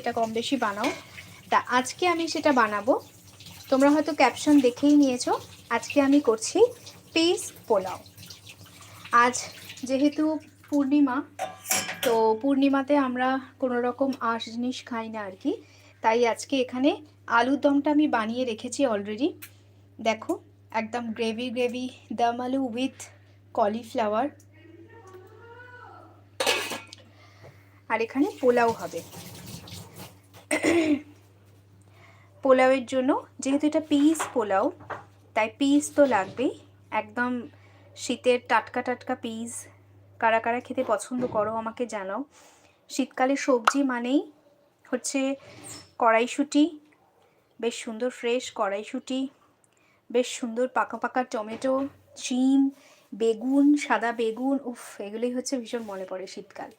এটা কম বেশি বানাও। তা আজকে আমি সেটা বানাবো। তোমরা হয়তো ক্যাপশন দেখেই নিয়েছো। আজকে আমি করছি পিস পোলাও। আজ যেহেতু পূর্ণিমা, তো পূর্ণিমাতে আমরা কোনো রকম আঁশ জিনিস খাই না আর কি। তাই আজকে এখানে আলুর দমটা আমি বানিয়ে রেখেছি অলরেডি দেখো, একদম গ্রেভি গ্রেভি দম আলু উইথ কলিফ্লাওয়ার আর এখানে পোলাও হবে। পোলাওয়ের জন্য, যেহেতু এটা পিস পোলাও, তাই পিস তো লাগবেই। একদম শীতের টাটকা টাটকা পিস কারা কারা খেতে পছন্দ করো আমাকে জানাও। শীতকালে সবজি মানেই হচ্ছে কড়াইশুঁটি, বেশ সুন্দর ফ্রেশ কড়াইশুঁটি, বেশ সুন্দর পাকা পাকা টমেটো চিম বেগুন, সাদা বেগুন, উফ, এগুলোই হচ্ছে ভীষণ মনে পড়ে শীতকাল।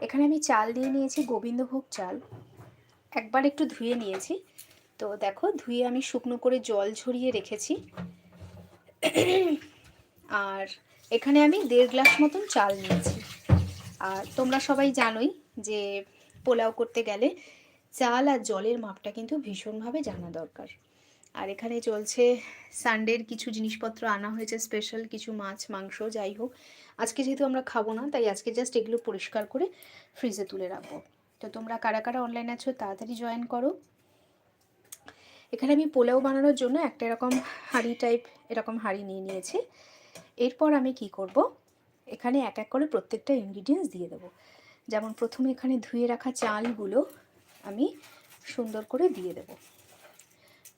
এখানে আমি চাল দিয়ে নিয়েছি, গোবিন্দভোগ চাল। একবার একটু ধুয়ে নিয়েছি। তো দেখো, ধুয়ে আমি শুকনো করে জল ঝরিয়ে রেখেছি। আর এখানে আমি দেড় গ্লাস মতন চাল নিয়েছি। আর তোমরা সবাই জানোই যে পোলাও করতে গেলে চাল আর জলের মাপটা কিন্তু ভীষণভাবে জানা দরকার। আর এখানে চলছে সানডের কিছু জিনিসপত্র আনা হয়েছে স্পেশাল কিছু মাছ, মাংস, যাই হোক। আজকে যেহেতু আমরা খাব না, তাই আজকে জাস্ট এগুলো পরিষ্কার করে ফ্রিজে তুলে রাখব। তো তোমরা কারা কারা অনলাইন আছো তাড়াতাড়ি জয়েন করো। এখানে আমি পোলাও বানানোর জন্য একটা এরকম হাঁড়ি টাইপ এরকম হাঁড়ি নিয়ে নিয়েছি। এরপর আমি কি করব? এখানে এক এক করে প্রত্যেকটা ইনগ্রিডিয়েন্টস দিয়ে দেবো। যেমন প্রথমে এখানে ধুয়ে রাখা চালগুলো আমি সুন্দর করে দিয়ে দেব।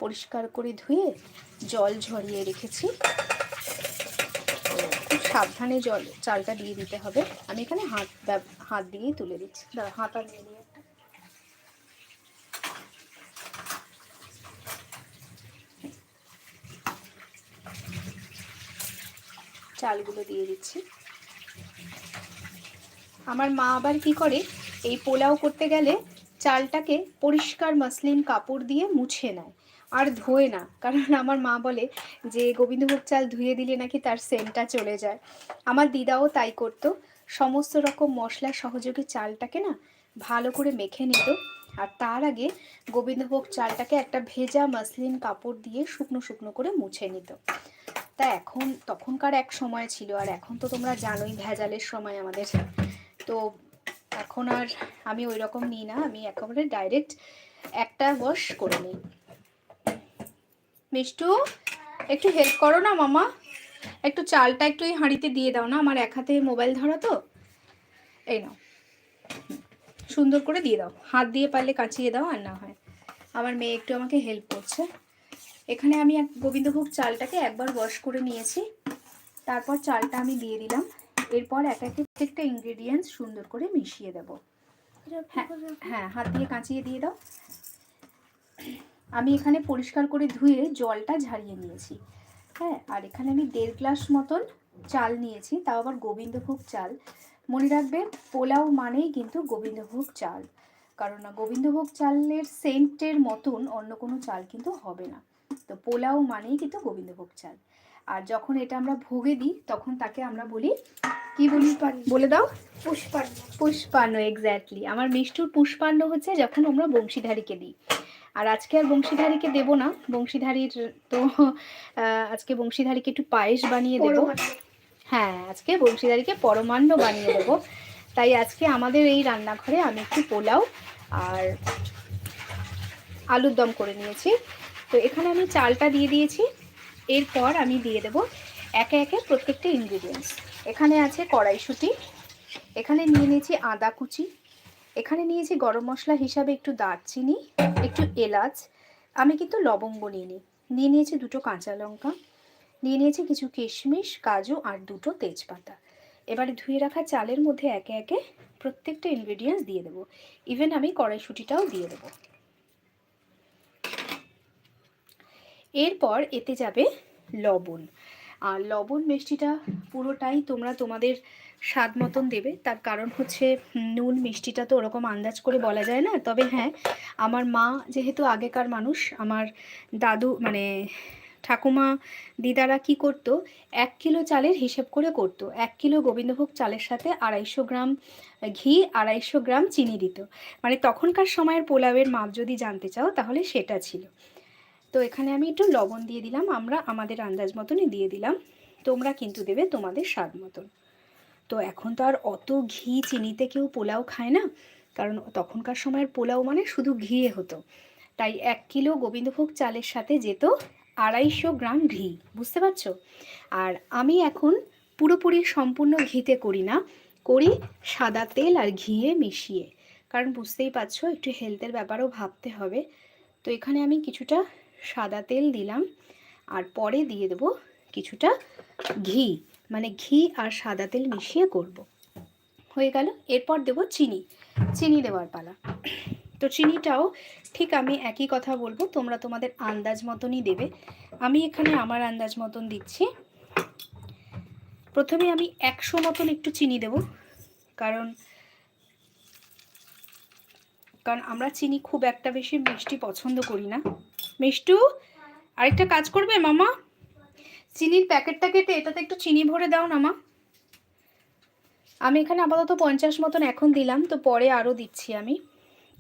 পরিষ্কার করে ধুয়ে জল ঝরিয়ে রেখেছি। সাবধানে জল, চালটা দিয়ে দিতে হবে। আমি এখানে হাত হাত দিয়েই তুলে দিচ্ছি। দাঁড়া, হাতা নিয়ে নিয়ে চালগুলো দিয়ে দিচ্ছি। আমার মা আবার কি করে, এই পোলাও করতে গেলে চালটাকে পরিষ্কার মসলিন কাপড় দিয়ে মুছে নেয়। আর ধোয় না। কারণ আমার মা বলে যে, গোবিন্দভোগ চাল ধুয়ে দিলে নাকি তার সেন্টটা চলে যায়। আমার দিদাও তাই করতো। সমস্ত রকম মশলা সহযোগে চালটাকে না ভালো করে মেখে নিত। আর তার আগে গোবিন্দভোগ চালটাকে একটা ভেজা মসলিন কাপড় দিয়ে শুকনো শুকনো করে মুছে নিত। তা এখন, তখনকার এক সময় ছিল, আর এখন তো তোমরা জানোই ভেজালের সময় আমাদের। তো এখন আর আমি ওই রকম নিই না, আমি একেবারে ডাইরেক্ট একটা ওয়াশ করে নিই। মিষ্টু একটু হেল্প করো না মামা। একটু চালটা একটু এই হাঁড়িতে দিয়ে দাও না আমার এক হাতে মোবাইল ধরা তো। এই নাও। সুন্দর করে দিয়ে দাও। হাত দিয়ে পারলে কাঁচিয়ে দাও আর না হয়। আমার মেয়ে একটু আমাকে হেল্প করছে। এখানে আমি এক গোবিন্দভোগ চালটাকে একবার ওয়াশ করে নিয়েছি। তারপর চালটা আমি দিয়ে দিলাম। এরপর এক এক প্রত্যেকটা ইনগ্রেডিয়েন্টস সুন্দর করে মিশিয়ে দেব। হ্যাঁ হ্যাঁ হাত দিয়ে কাঁচিয়ে দিয়ে দাও। আমি এখানে পরিষ্কার করে ধুয়ে জলটা ঝারিয়ে নিয়েছি। হ্যাঁ আর এখানে আমি দেড় গ্লাস মতন চাল নিয়েছি তাও আবার গোবিন্দভোগ চাল। মনে রাখবে পোলাও মানেই কিন্তু গোবিন্দভোগ চাল। কারণ না গোবিন্দভোগ চালের সেন্টের মতন অন্য কোনো চাল কিন্তু হবে না। তো পোলাও মানেই কিন্তু গোবিন্দভোগ চাল। আর যখন এটা আমরা ভোগে দিই তখন তাকে আমরা বলি কি বলি বলে দাও? পুষ্পান্ন। পুষ্পান্ন এক্স্যাক্টলি আমার মিষ্টুর পুষ্পান্ন হচ্ছে যখন আমরা বংশীধারীকে দিই। আর আজকে আর বংশীধারীকে দেবো না। বংশীধারীর তো আজকে বংশীধারীকে একটু পায়েস বানিয়ে দেবো। হ্যাঁ আজকে বংশীধারীকে পরমান্ন বানিয়ে দেবো। তাই আজকে আমাদের এই রান্নাঘরে আমি একটু পোলাও আর আলুর দম করে নিয়েছি। তো এখানে আমি চালটা দিয়ে দিয়েছি। এরপর আমি দিয়ে দেব একে একে প্রত্যেকটা ইনগ্রিডিয়েন্টস এখানে আছে কড়াইশুঁটি। এখানে নিয়ে নিয়েছি আদা কুচি। এখানে নিয়েছি গরম মশলা হিসাবে একটু দারচিনি, একটু এলাচ, আমি কিন্তু লবঙ্গ নিয়ে নিই নিয়ে নিয়েছি দুটো কাঁচা লঙ্কা, নিয়ে নিয়েছি কিছু কিশমিশ, কাজু আর দুটো তেজপাতা। এবারে ধুয়ে রাখা চালের মধ্যে একে একে প্রত্যেকটা ইনগ্রিডিয়েন্টস দিয়ে দেবো। ইভেন আমি কড়াইশুঁটিটাও দিয়ে দেবো। এরপর এতে যাবে লবণ। আর লবণ মিষ্টিটা পুরোটাই তোমরা তোমাদের স্বাদ মতন দেবে। তার কারণ হচ্ছে নুন, মিষ্টিটা তো ওরকম আন্দাজ করে বলা যায় না। তবে হ্যাঁ আমার মা যেহেতু আগেকার মানুষ, আমার দাদু মানে ঠাকুমা, দিদারা কি করতো? এক কিলো চালের হিসেব করে করতো। এক কিলো গোবিন্দভোগ চালের সাথে আড়াইশো গ্রাম ঘি, আড়াইশো গ্রাম চিনি দিত। মানে তখনকার সময়ের পোলাওয়ের মাপ যদি জানতে চাও, তাহলে সেটা ছিল। তো এখানে আমি একটু লবণ দিয়ে দিলাম। আমরা আমাদের আন্দাজ মতনই দিয়ে দিলাম। তোমরা কিন্তু দেবে তোমাদের স্বাদ মতন। তো এখন তো আর অত ঘি চিনিতে কেউ পোলাও খায় না। কারণ তখনকার সময়ের পোলাও মানে শুধু ঘিয়ে হতো। তাই এক কিলো গোবিন্দভোগ চালের সাথে যেত আড়াইশো গ্রাম ঘি, বুঝতে পারছ? আর আমি এখন পুরোপুরি সম্পূর্ণ ঘিতে করি না, করি সাদা তেল আর ঘিয়ে মিশিয়ে। কারণ বুঝতেই পারছ, একটু হেলথের ব্যাপারও ভাবতে হবে। তো এখানে আমি কিছুটা সাদা তেল দিলাম, আর পরে দিয়ে দেবো কিছুটা ঘি। মানে ঘি আর সাদা তেল মিশিয়ে করব। হয়ে গেল। এরপর দেবো চিনি। চিনি দেওয়ার পালা। তো চিনিটাও ঠিক আমি একই কথা বলব, তোমরা তোমাদের আন্দাজ মতনই দেবে। আমি এখানে আমার আন্দাজ মতন দিচ্ছি। প্রথমে আমি একশো মতন একটু চিনি দেব, কারণ কারণ আমরা চিনি খুব একটা বেশি মিষ্টি পছন্দ করি না। মিষ্টু, আরেকটা কাজ করবে মামা? চিনির প্যাকেটটা কেটে এটাতে একটু চিনি ভরে দাও না মা। আমি এখানে আপাতত পঞ্চাশ মতন এখন দিলাম তো পরে আরও দিচ্ছি আমি।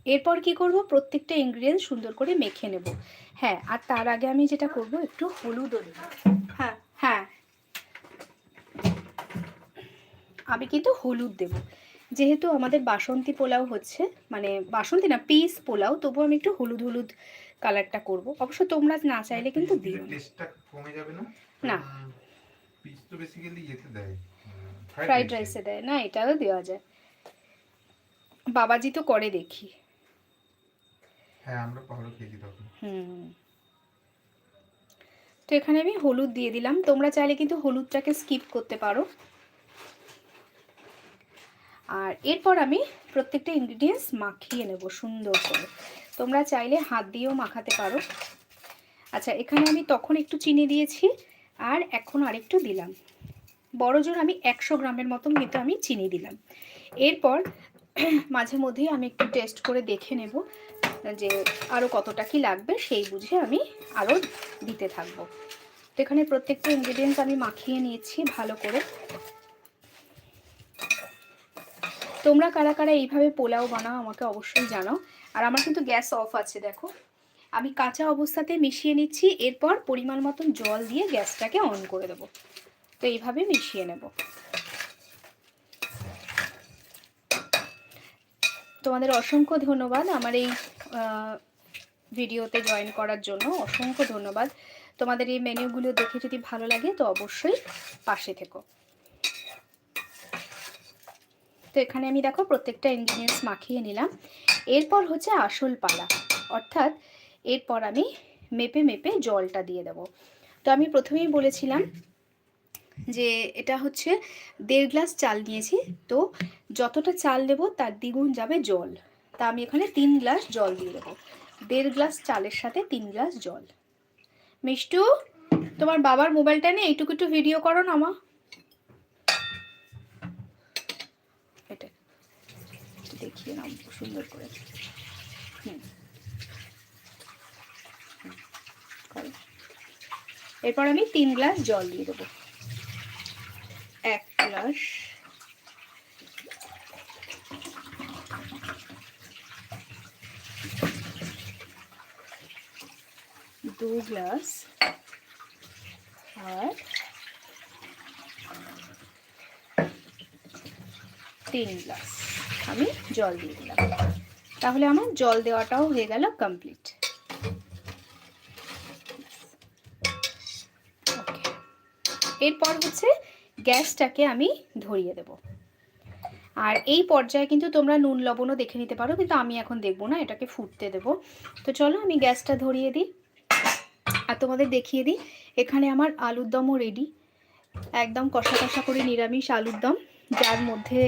এরপর কি করব? প্রত্যেকটা ইনগ্রিডিয়েন্ট সুন্দর করে মেখে নেব। হ্যাঁ আর তার আগে আমি যেটা করব একটু হলুদও দেব। হ্যাঁ। হ্যাঁ। আমি কিন্তু হলুদ দেব। যেহেতু আমাদের বাসন্তী পোলাও হচ্ছে মানে বাসন্তী না পিস পোলাও তবুও আমি একটু হলুদ হলুদ কালারটা করব। অবশ্য তোমরা না চাইলে কিন্তু দিও কমে যাবে না? না। পিস তো বেসিক্যালি ইয়েতে দেয় ফ্রাইড রাইসে দেয়। না এটাও দেওয়া যায়। বাবাজি তো করে দেখি। হ্যাঁ আমরা ভালো খেয়েছি তখন। হুম। তো এখানে আমি হলুদ দিয়ে দিলাম। তোমরা চাইলে কিন্তু হলুদটাকে স্কিপ করতে পারো। আর এরপর আমি প্রত্যেকটা ইনগ্রিডিয়েন্টস মাখিয়ে নেব সুন্দর করে। তোমরা চাইলে হাত দিয়েও মাখাতে পারো। আচ্ছা এখানে আমি তখন একটু চিনি দিয়েছি। আর এখন আরেকটু দিলাম। বড় জোর আমি একশো গ্রামের মতন কিন্তু আমি চিনি দিলাম। এরপর মাঝে মধ্যেই আমি একটু টেস্ট করে দেখে নেব যে আরও কতটা কি লাগবে, সেই বুঝে আমি আরও দিতে থাকব। তো এখানে প্রত্যেকটা ইনগ্রিডিয়েন্টস আমি মাখিয়ে নিয়েছি ভালো করে। তোমরা কারা কারা এইভাবে পোলাও বানাও আমাকে অবশ্যই জানাও। আর আমার কিন্তু গ্যাস অফ আছে, দেখো। আমি কাঁচা অবস্থাতে মিশিয়ে নিচ্ছি, এরপর পরিমাণ মতন জল দিয়ে গ্যাসটাকে অন করে দেবো। তো এইভাবে মিশিয়ে নেব। তোমাদের অসংখ্য ধন্যবাদ আমার এই ভিডিওতে জয়েন করার জন্য। অসংখ্য ধন্যবাদ। তোমাদের এই মেনুগুলো দেখে যদি ভালো লাগে, তো অবশ্যই পাশে থেকো। তো এখানে আমি দেখো প্রত্যেকটা ইনগ্রিডিয়েন্টস মাখিয়ে নিলাম। এরপর হচ্ছে আসল পালা। অর্থাৎ এরপর আমি মেপে মেপে জলটা দিয়ে দেব। তো আমি প্রথমেই বলেছিলাম যে এটা হচ্ছে দেড় গ্লাস চাল নিয়েছি। তো যতটা চাল দেবো তার দ্বিগুণ যাবে জল। তা আমি এখানে তিন গ্লাস জল দিয়ে দেবো। দেড় গ্লাস চালের সাথে তিন গ্লাস জল। মিষ্টু, তোমার বাবার মোবাইলটা নিয়ে এইটুকু একটু ভিডিও করো না মা। দেখিয়ে নাও, সুন্দর করে হুম হুম, করো। এরপর আমি তিন গ্লাস জল দিয়ে দেবো। এক গ্লাস। দু গ্লাস। আর তিন গ্লাস। আমি জল দিয়ে দিলাম। তাহলে আমার জল দেওয়াটাও হয়ে গেল কমপ্লিট এরপর হচ্ছে গ্যাসটাকে আমি ধরিয়ে দেব। আর এই পর্যায়ে কিন্তু তোমরা নুন, লবণও দেখে নিতে পারো, কিন্তু আমি এখন দেখব না, এটাকে ফুটতে দেব। তো চলো আমি গ্যাসটা ধরিয়ে দিই আর তোমাদের দেখিয়ে দিই, এখানে আমার আলুর দমও রেডি একদম কষা কষা করে নিরামিষ আলুর দম, যার মধ্যে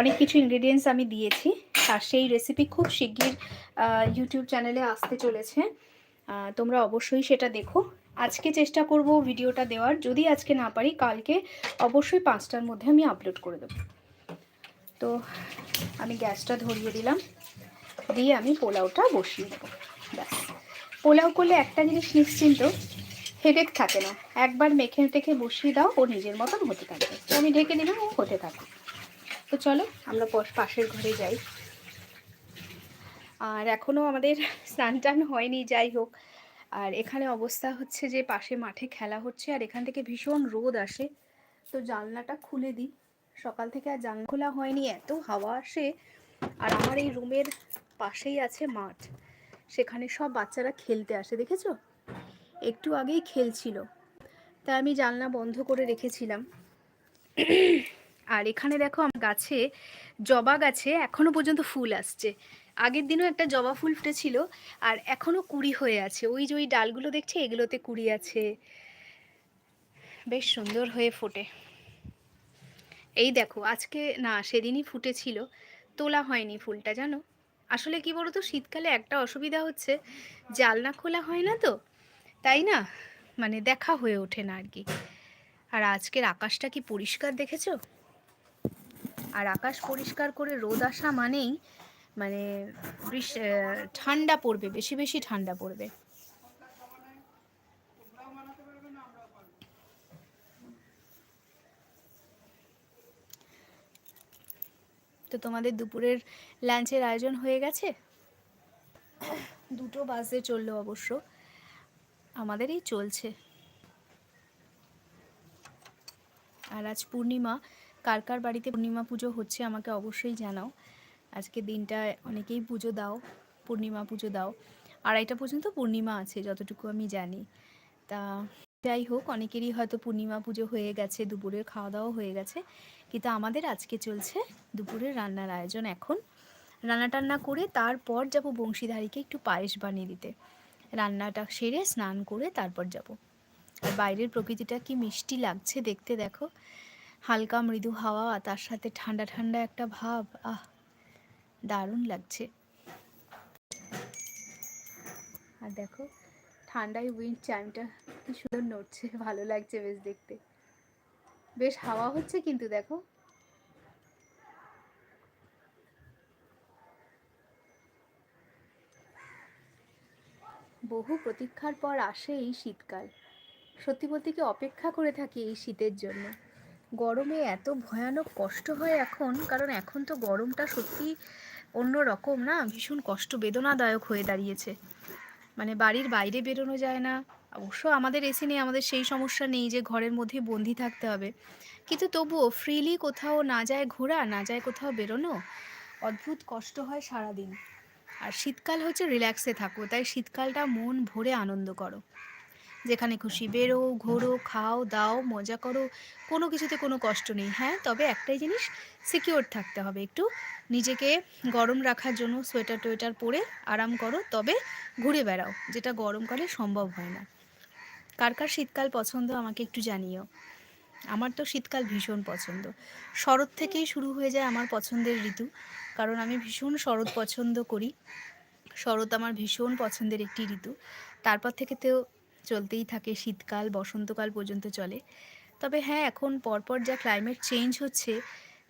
অনেক কিছু ইনগ্রিডিয়েন্টস আমি দিয়েছি, আর সেই রেসিপি খুব শিগগির ইউটিউব চ্যানেলে আসতে চলেছে। তোমরা অবশ্যই সেটা দেখো। আজকে চেষ্টা করব ভিডিওটা দেওয়ার। যদি আজকে না পারি, কালকে অবশ্যই পাঁচটার মধ্যে আমি আপলোড করে দেবো। তো আমি গ্যাসটা ধরিয়ে দিলাম, দিয়ে আমি পোলাওটা বসিয়ে দেবো। ব্যাস। পোলাও করলে একটা জিনিস নিশ্চিন্ত হেডেক থাকে না। একবার মেখে টেখে বসিয়ে দাও, ও নিজের মতন হতে থাকবে। তো আমি ঢেকে দিলাম, ও হতে থাকে তো চলো, আমরা পাশের ঘরে যাই। আর এখনও আমাদের স্নান টান হয়নি, যাই হোক। আর এখানে অবস্থা হচ্ছে যে পাশে মাঠে খেলা হচ্ছে আর এখান থেকে ভীষণ রোদ আসে। তো জানলাটা খুলে দিই। সকাল থেকে আর জানলা খোলা হয়নি, এত হাওয়া আসে। আর আমার এই রুমের পাশেই আছে মাঠ। সেখানে সব বাচ্চারা খেলতে আসে, দেখেছ? একটু আগেই খেলছিল। তাই আমি জানলা বন্ধ করে রেখেছিলাম। আর এখানে দেখো আমার গাছে জবা গাছে এখনও পর্যন্ত ফুল আসছে। আগের দিনও একটা জবা ফুল ফুটেছিল আর এখনও কুড়ি হয়ে আছে। ওই যে ওই ডালগুলো দেখছে, এগুলোতে কুড়ি আছে। বেশ সুন্দর হয়ে ফোটে। এই দেখো, আজকে না, সেদিনই ফুটেছিল। তোলা হয়নি ফুলটা, জানো? আসলে কি বলতো, শীতকালে একটা অসুবিধা হচ্ছে, জালনা খোলা হয় না তো, তাই না? মানে দেখা হয়ে ওঠে না আর কি। আর আজকের আকাশটা কি পরিষ্কার দেখেছ? আর আকাশ পরিষ্কার করে রোদ আসা মানেই মানে ঠান্ডা পড়বে, বেশি বেশি ঠান্ডা পড়বে। তো তোমাদের দুপুরের লাঞ্চের আয়োজন হয়ে গেছে? দুটো বাজে চলল অবশ্য। আমাদের এই চলছে। আর আজ পূর্ণিমা, কার কার বাড়িতে পূর্ণিমা পুজো হচ্ছে আমাকে অবশ্যই জানাও। আজকে দিনটা অনেকেই পুজো দাও, পূর্ণিমা পুজো দাও। আড়াইটা পর্যন্ত পূর্ণিমা আছে, যতটুকু আমি জানি। তা যাই হোক, অনেকেরই হয়তো পূর্ণিমা পুজো হয়ে গেছে, দুপুরের খাওয়া দাওয়া হয়ে গেছে। কিন্তু আমাদের আজকে চলছে দুপুরের রান্নার আয়োজন এখন। রান্না টান্না করে তারপর যাব বংশীধারীকে একটু পায়েস বানিয়ে দিতে। রান্নাটা সেরে স্নান করে তারপর যাব। আর বাইরের প্রকৃতিটা কি মিষ্টি লাগছে দেখতে দেখো। হালকা মৃদু হাওয়া, তার সাথে ঠান্ডা ঠান্ডা একটা ভাব, আহ! দারুণ লাগছে। আর দেখো, ঠান্ডায় উইন্ড চাইমটা কি সুন্দর নড়ছে, ভালো লাগছে বেশ দেখতে। বেশ হাওয়া হচ্ছে কিন্তু দেখো। বহু প্রতীক্ষার পর আসে এই শীতকাল। সত্যি বলতে কি অপেক্ষা করে থাকি এই শীতের জন্য। গরমে এত ভয়ানক কষ্ট হয় এখন, কারণ এখন তো গরমটা সত্যি অন্য রকম না? ভীষণ কষ্ট, বেদনাদায়ক হয়ে দাঁড়িয়েছে। মানে বাড়ির বাইরে বেরোনো যায় না। অবশ্য আমাদের এসি নেই, আমাদের সেই সমস্যা নেই যে ঘরের মধ্যে বন্দি থাকতে হবে। কিন্তু তবুও ফ্রিলি কোথাও না যায় ঘোরা, না যায় কোথাও বেরোনো, অদ্ভুত কষ্ট হয় সারাদিন। আর শীতকাল হচ্ছে রিল্যাক্সে থাকো, তাই শীতকালটা মন ভরে আনন্দ করো। যেখানে খুশি বেরো, ঘোরো, খাও, দাও, মজা করো, কোনো কিছুতে কোনো কষ্ট নেই হ্যাঁ? তবে একটাই জিনিস সিকিওর থাকতে হবে একটু। নিজেকে গরম রাখার জন্য সোয়েটার টোয়েটার পরে আরাম করো, তবে ঘুরে বেড়াও, যেটা গরমকালে সম্ভব হয় না। কার কার শীতকাল পছন্দ আমাকে একটু জানিও। আমার তো শীতকাল ভীষণ পছন্দ। শরৎ থেকেই শুরু হয়ে যায় আমার পছন্দের ঋতু, কারণ আমি ভীষণ শরৎ পছন্দ করি। শরৎ আমার ভীষণ পছন্দের একটি ঋতু। তারপর থেকে তো চলতেই থাকে, শীতকাল, বসন্তকাল পর্যন্ত চলে। তবে হ্যাঁ এখন পরপর যা ক্লাইমেট চেঞ্জ হচ্ছে,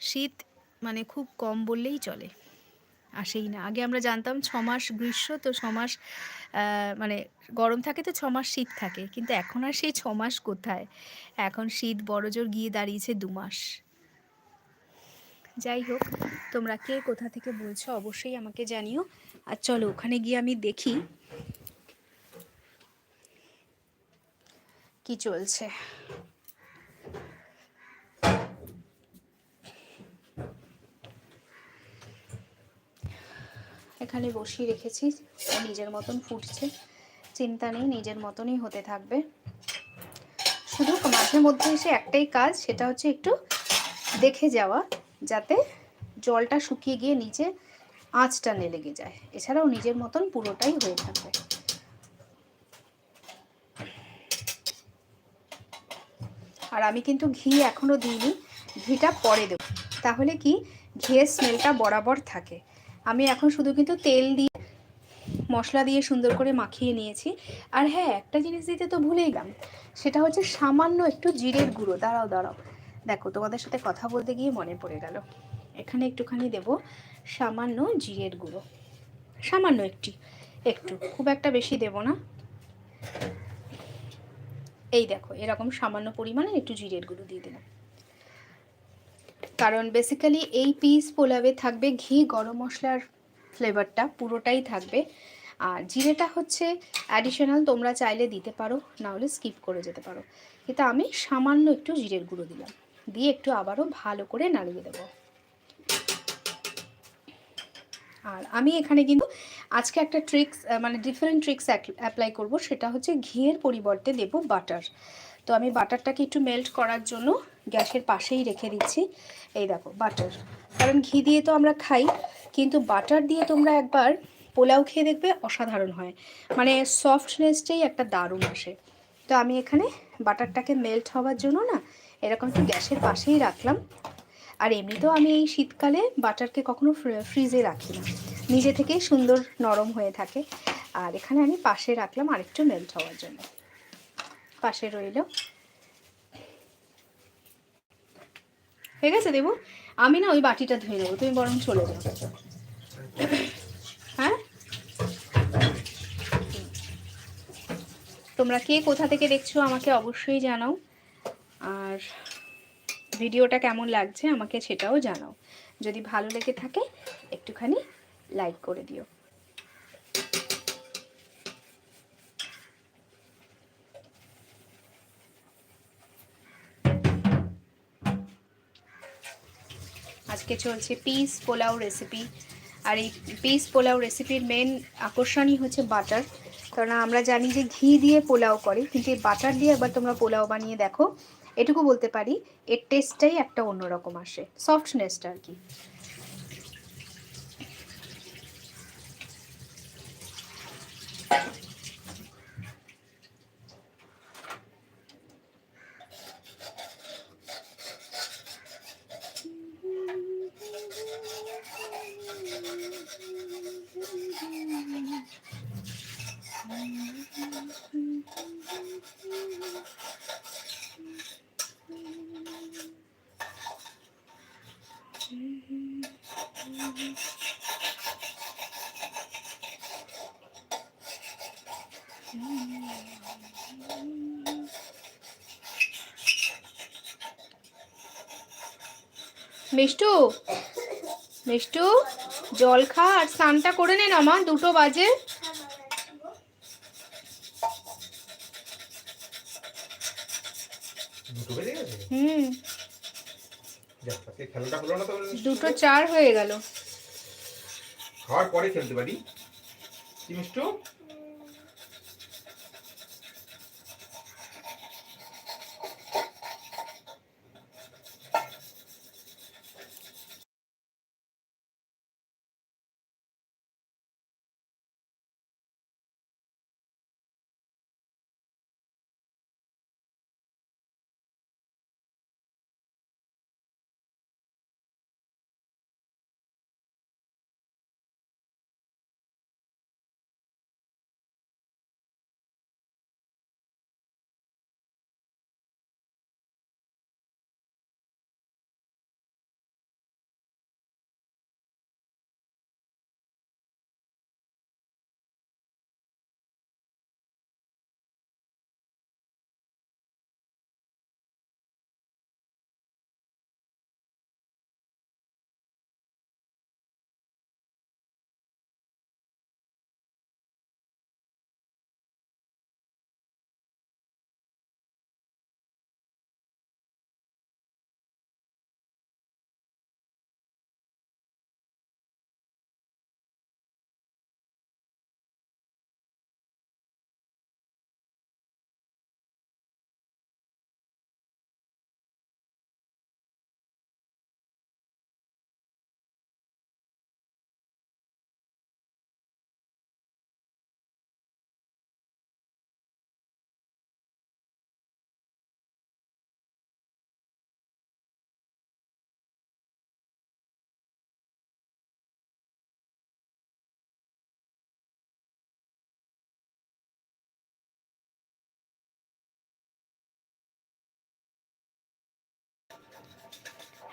শীত মানে খুব কম বললেই চলে। আসেই না। আগে আমরা জানতাম ছ মাস গ্রীষ্ম, তো ছ মাস মানে গরম থাকে তো ছ মাস শীত থাকে। কিন্তু এখন আর সেই ছ মাস কোথায়? এখন শীত বড়জোর গিয়ে দাঁড়িয়েছে দু মাস। যাই হোক, তোমরা কে কোথা থেকে বলছো অবশ্যই আমাকে জানিও। আর চলো, ওখানে গিয়ে আমি দেখি। কি চলছে? এখানে বসিয়ে রেখেছি। নিজের মতন ফুটছে। চিন্তা নেই, নিজের মতনই হতে থাকবে। শুধু মাঝে মধ্যে এসে একটাই কাজ, সেটা হচ্ছে একটু দেখে যাওয়া, যাতে জলটা শুকিয়ে গিয়ে নিচে আঁচটা লেগে যায়। এছাড়াও নিজের মতন পুরোটাই হয়ে থাকবে। আর আমি কিন্তু ঘি এখনও দিইনি, ঘিটা পরে দেবো। তাহলে কি, ঘিয়ের স্মেলটা বরাবর থাকে। আমি এখন শুধু কিন্তু তেল দিয়ে, মশলা দিয়ে সুন্দর করে মাখিয়ে নিয়েছি। আর হ্যাঁ একটা জিনিস দিতে তো ভুলেই গেলাম, সেটা হচ্ছে সামান্য একটু জিরের গুঁড়ো। দাঁড়াও দাঁড়াও। দেখো, তোমাদের সাথে কথা বলতে গিয়ে মনে পড়ে গেল। এখানে একটুখানি দেব সামান্য জিরের গুঁড়ো। সামান্য একটি, একটু। খুব একটা বেশি দেব না। এই দেখো, এরকম সামান্য পরিমাণে একটু জিরের গুঁড়ো দিয়ে দিলাম। কারণ বেসিক্যালি এই পিস পোলাওয়ে থাকবে ঘি, গরম মশলার ফ্লেভারটা পুরোটাই থাকবে। আর জিরেটা হচ্ছে অ্যাডিশনাল তোমরা চাইলে দিতে পারো, না হলে স্কিপ করে যেতে পারো। কিন্তু আমি সামান্য একটু জিরের গুঁড়ো দিলাম। দিয়ে একটু আবারও ভালো করে নাড়িয়ে দেবো। আর আমি এখানে কিন্তু আজকে একটা ট্রিক্স মানে ডিফারেন্ট ট্রিক্স অ্যাপ্লাই করব। সেটা হচ্ছে ঘিয়ের পরিবর্তে দেব বাটার তো আমি বাটারটাকে একটু মেল্ট করার জন্য গ্যাসের পাশেই রেখে দিচ্ছি। এই দেখো বাটার কারণ ঘি দিয়ে তো আমরা খাই, কিন্তু বাটার দিয়ে তোমরা একবার পোলাও খেয়ে দেখবে অসাধারণ হয়। মানে সফটনেসটাই একটা দারুণ আসে। তো আমি এখানে বাটারটাকে মেল্ট হওয়ার জন্য না, এরকম একটু গ্যাসের পাশেই রাখলাম। আর এমনিতেও আমি এই শীতকালে বাটারকে কখনো ফ্রিজে রাখি না। নিজে থেকেই সুন্দর নরম হয়ে থাকে। আর এখানে আমি পাশে রাখলাম আরেকটু মেল্ট হওয়ার জন্য। পাশে রইল। হয়ে গেছে দেবু? আমি না ওই বাটিটা ধুয়ে নেব, তুমি বরং চলে যাও। হ্যাঁ? তোমরা কে কোথা থেকে দেখছ আমাকে অবশ্যই জানাও। আর ভিডিওটা কেমন লাগছে আমাকে সেটাও জানাও। যদি ভালো লেগে থাকে, একটুখানি লাইক করে দিও। আজকে চলছে পিস পোলাও রেসিপি আর এই পিস পোলাও রেসিপির মেন আকর্ষণই হচ্ছে বাটার কারণ আমরা জানি যে ঘি দিয়ে পোলাও করে, কিন্তু এই বাটার দিয়ে একবার তোমরা পোলাও বানিয়ে দেখো। এটুকু বলতে পারি এর টেস্টটাই একটা অন্যরকম আসে সফটনেসটা আর কি। মিষ্টু? মিষ্টু জল খা আর স্নানটা করে নে না মা দুটো বাজে। দুটো হুম। দুটো চার হয়ে গেল। খাওয়ার পরে খেলতে পারি। কি মিষ্টু?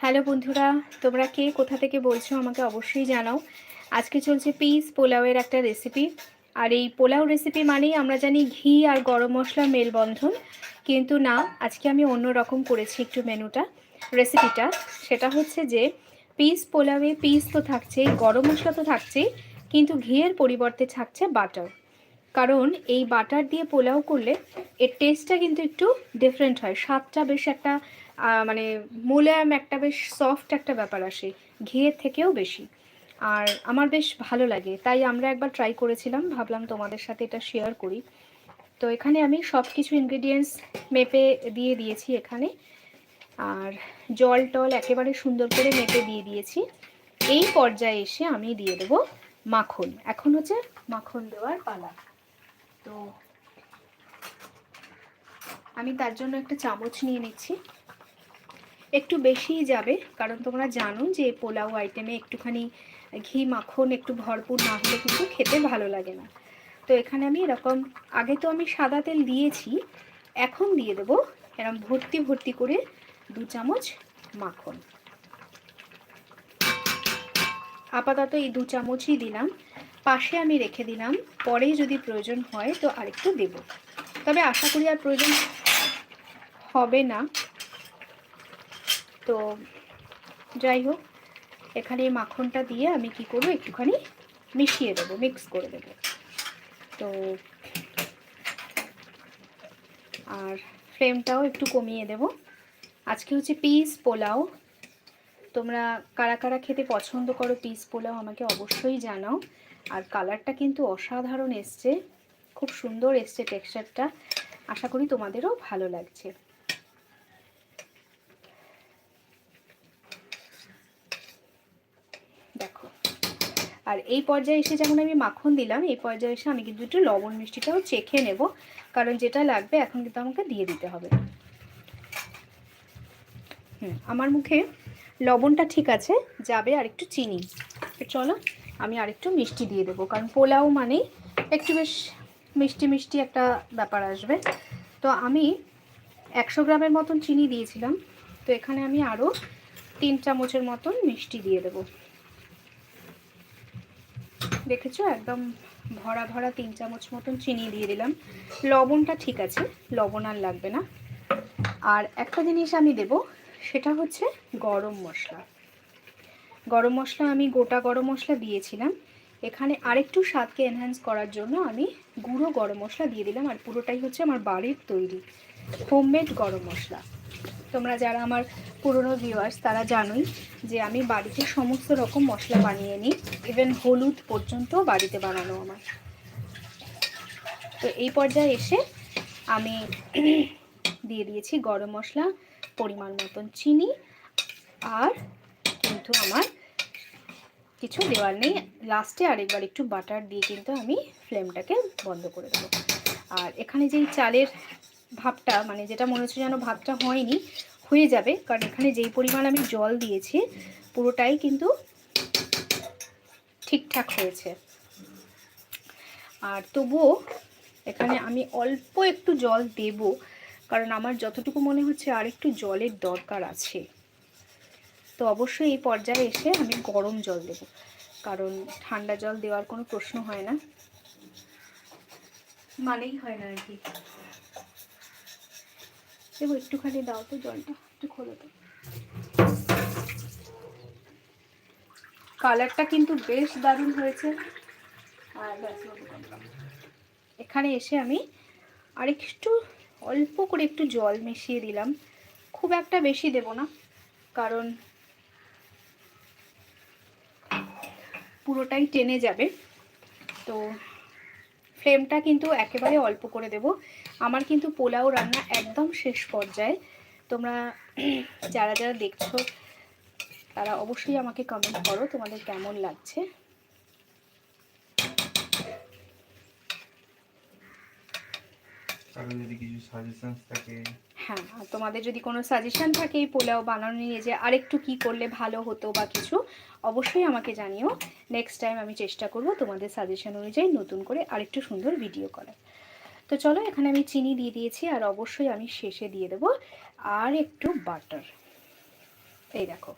হ্যালো বন্ধুরা, তোমরা কে, কোথা থেকে বলছো আমাকে অবশ্যই জানাও। আজকে চলছে পিস পোলাওয়ের একটা রেসিপি আর এই পোলাও রেসিপি মানেই আমরা জানি ঘি আর গরম মশলার মেলবন্ধন। কিন্তু না, আজকে আমি অন্য রকম করেছি একটু মেনুটা রেসিপিটা সেটা হচ্ছে যে, পিস পোলাওয়ে পিস তো থাকছেই, গরম মশলা তো থাকছেই, কিন্তু ঘিয়ের পরিবর্তে থাকছে বাটার কারণ এই বাটার দিয়ে পোলাও করলে এর টেস্টটা কিন্তু একটু ডিফারেন্ট হয়। স্বাদটা বেশ একটা মানে মোলায়েম একটা বেশ সফট একটা ব্যাপার আসে ঘিয়ের থেকেও বেশি। আর আমার বেশ ভালো লাগে, তাই আমরা একবার ট্রাই করেছিলাম, ভাবলাম তোমাদের সাথে এটা শেয়ার করি। তো এখানে আমি সব কিছু ইনগ্রিডিয়েন্টস মেপে দিয়ে দিয়েছি এখানে। আর জল টল একেবারে সুন্দর করে মেপে দিয়ে দিয়েছি। এই পর্যায়ে এসে আমি দিয়ে দেবো মাখন। এখন হচ্ছে মাখন দেওয়ার পালা। তো আমি তার জন্য একটা চামচ নিয়ে নিচ্ছি। একটু বেশিই যাবে, কারণ তোমরা জানো যে পোলাও আইটেমে একটুখানি ঘি, মাখন একটু ভরপুর না হলে কিন্তু খেতে ভালো লাগে না। তো এখানে আমি এরকম, আগে তো আমি সাদা তেল দিয়েছি, এখন দিয়ে দেবো এরকম ভর্তি ভর্তি করে দু চামচ মাখন। আপাতত এই দু চামচই দিলাম, পাশে আমি রেখে দিলাম, পরে যদি প্রয়োজন হয় তো আরেকটু দেব। তবে আশা করি আর প্রয়োজন হবে না। তো যাই হোক, এখানে মাখনটা দিয়ে আমি কি করব, একটুখানি মিশিয়ে দেবো মিক্স করে দেবো। তো আর ফ্লেমটাও একটু কমিয়ে দেব। আজকে হচ্ছে পিস পোলাও। তোমরা কারা কারা খেতে পছন্দ করো পিস পোলাও আমাকে অবশ্যই জানাও। আর কালারটা কিন্তু অসাধারণ এসছে। খুব সুন্দর এসছে টেক্সচারটা আশা করি তোমাদেরও ভালো লাগছে দেখো আর এই পর্যায়ে এসে যেমন আমি মাখন দিলাম, এই পর্যায়ে এসে আমি কিন্তু একটু লবণ মিষ্টিটাও চেখে নেব। কারণ যেটা লাগবে এখন কিন্তু আমাকে দিয়ে দিতে হবে। হুম, আমার মুখে লবণটা ঠিক আছে, যাবে আর একটু চিনি। চলো, আমি আরেকটু মিষ্টি দিয়ে দেবো। কারণ পোলাও মানে একটু বেশ মিষ্টি মিষ্টি একটা ব্যাপার আসবে। তো আমি একশো গ্রামের মতন চিনি দিয়েছিলাম। তো এখানে আমি আরও তিন চামচের মতন মিষ্টি দিয়ে দেবো। দেখেছ? একদম ভরা ভরা তিন চামচ মতন চিনি দিয়ে দিলাম। লবণটা ঠিক আছে, লবণ আর লাগবে না। আর একটা জিনিস আমি দেব, সেটা হচ্ছে গরম মশলা। গরম মশলা আমি গোটা গরম মশলা দিয়েছিলাম। এখানে আরেকটু স্বাদকে এনহ্যান্স করার জন্য আমি গুঁড়ো গরম মশলা দিয়ে দিলাম, আর পুরোটাই হচ্ছে আমার বাড়ির তৈরি। হোমমেড গরম মশলা। তোমরা যারা আমার পুরনো ভিউয়ার্স তারা জানোই যে আমি বাড়িতে সমস্ত রকম মশলা বানিয়ে নিই ইভেন হলুদ পর্যন্ত বাড়িতে বানানো আমার। তো এই পর্যায়ে এসে আমি দিয়ে দিয়েছি গরম মশলা, পরিমাণ মতন চিনি, আর কিন্তু আমার কিছু দেওয়ার নেই। লাস্টে আরেকবার একটু বাটার দিয়ে কিন্তু আমি ফ্লেমটাকে বন্ধ করে দেবো। আর এখানে যেই চালের ভাবটা মানে যেটা মনে হচ্ছে যেন ভাবটা হয়নি, হয়ে যাবে। কারণ এখানে যেই পরিমাণ আমি জল দিয়েছি, পুরোটাই কিন্তু ঠিকঠাক হয়েছে। আর তবুও এখানে আমি অল্প একটু জল দেব, কারণ আমার যতটুকু মনে হচ্ছে আর একটু জলের দরকার আছে। তো অবশ্যই এই পর্যায়ে এসে আমি গরম জল দেব, কারণ ঠান্ডা জল দেওয়ার কোনো প্রশ্ন হয় না। মানেই হয় না আর কি। দেবো একটুখানি দাও তো জলটা, একটু খোলো তো। কালারটা কিন্তু বেশ দারুণ হয়েছে। আর। এখানে এসে আমি আরেকটু অল্প করে একটু জল মিশিয়ে দিলাম। খুব একটা বেশি দেব না, কারণ পুরোটাই টেনে যাবে। তো ফ্লেমটা কিন্তু একেবারে অল্প করে দেব। আমার কিন্তু পোলাও রান্না একদম শেষ পর্যায়ে। তোমরা যারা যারা দেখছ, তারা অবশ্যই আমাকে কমেন্ট করো তোমাদের কেমন লাগছে। যদি কিছু সাজেশন থাকে। হ্যাঁ তোমাদের যদি কোনো সাজেশন থাকে এই পোলাও বানানো নিয়ে যে আরেকটু কি করলে ভালো হতো বা কিছু, অবশ্যই আমাকে জানিও। নেক্সট টাইম আমি চেষ্টা করব তোমাদের সাজেশন অনুযায়ী নতুন করে আরেকটু সুন্দর ভিডিও করার। তো চলো, এখানে আমি চিনি দিয়ে দিয়েছি আর অবশ্যই আমি শেষে দিয়ে দেবো আর একটু বাটার এই দেখো,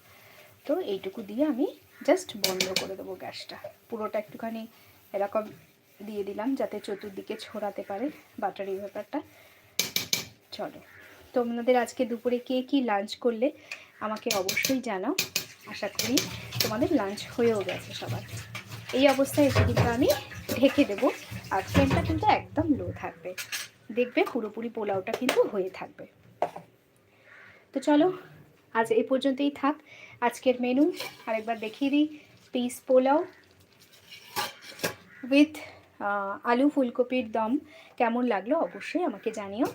তো এইটুকু দিয়ে আমি জাস্ট বন্ধ করে দেবো গ্যাসটা। পুরোটা একটুখানি এরকম দিয়ে দিলাম যাতে চতুর্দিকে ছড়াতে পারে বাটারি ব্যাপারটা। চলো। তোমাদের আজকে দুপুরে কে কি লাঞ্চ করলে আমাকে অবশ্যই জানাও। আশা করি তোমাদের লাঞ্চ হয়েও গেছে সবার। এই অবস্থায় এসে কিন্তু আমি ঢেকে দেবো। আর ফ্লেমটা কিন্তু একদম লো থাকবে। দেখবে পুরোপুরি পোলাওটা কিন্তু হয়ে থাকবে। তো চলো, আজ এ পর্যন্তই থাক। আজকের মেনু আরেকবার দেখিয়ে দিই। পিস পোলাও উইথ আলু ফুলকপির দম। কেমন লাগল অবশ্যই আমাকে জানিও।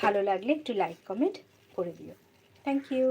ভালো লাগলে একটু লাইক কমেন্ট করে দিও। Thank you